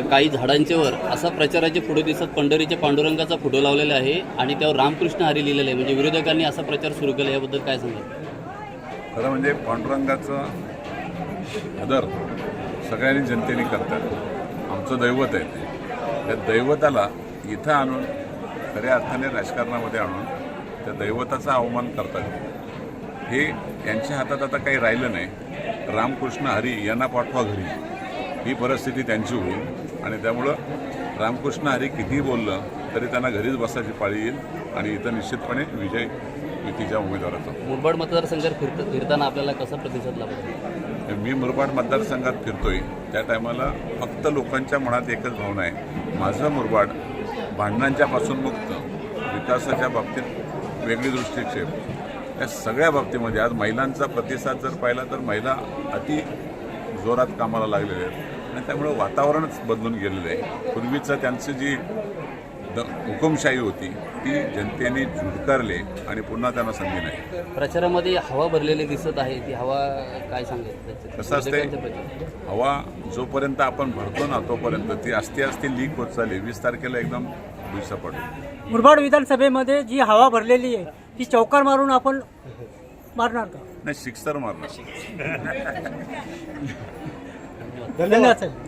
काही झाडांच्यावर असा प्रचाराचे फोटो दिसत पंढरीच्या पांडुरंगाचा फोटो लावलेला आहे आणि त्यावर रामकृष्ण हरी लिहिलेलं आहे. म्हणजे विरोधकांनी असा प्रचार सुरू केला याबद्दल काय सांगाल? खरं म्हणजे पांडुरंगाचं आदर सगळ्यांनी जनतेने करतात. आमचं दैवत आहे ते. त्या दैवताला इथं आणून खऱ्या अर्थाने राजकारणामध्ये आणून त्या दैवताचा अवमान करतात. हे यांच्या हातात आता काही राहिलं नाही. रामकृष्ण हरी यांना पाठवा घरी. ही परिस्थिती त्यांची होईल. आणि त्यामुळं रामकृष्ण हरी कितीही बोललं तरी त्यांना घरीच बसायची पाळी येईल. आणि इथं निश्चितपणे विजय युतीच्या उमेदवाराचा. मुरबाड मतदारसंघात फिरत फिरताना आपल्याला कसा प्रतिसाद लाभला? मी मुरबाड मतदारसंघात फिरतोय. त्या टायमाला फक्त लोकांच्या मनात एकच भावना आहे. माझं मुरबाड भांडणांच्या पासून मुक्त विकासाच्या बाबतीत वेगळी दृष्टिक्षेप. या सगळ्या बाबतीमध्ये आज महिलांचा प्रतिसाद जर पाहिला तर महिला अति जोरात कामाला लागलेल्या आहेत. आणि त्यामुळं वातावरणच बदलून गेलेलं आहे. पूर्वीचं त्यांची जी द हुकुमशाही होती ती जनतेने झुडकारले आणि पुन्हा त्यांना संधी नाही. प्रचारामध्ये हवा भरलेली दिसत आहे. ती हवा काय सांगेल? कसं असतंय? हवा जोपर्यंत आपण भरतो ना तोपर्यंत ती असती असती लीक होत चालली. वीस तारखेला एकदम भुईसपाट मुरबाड विधानसभेमध्ये जी हवा भरलेली आहे ती चौकार मारून आपण मारणार का? नाही सिक्सर मारणार. ధన్యవాదాలు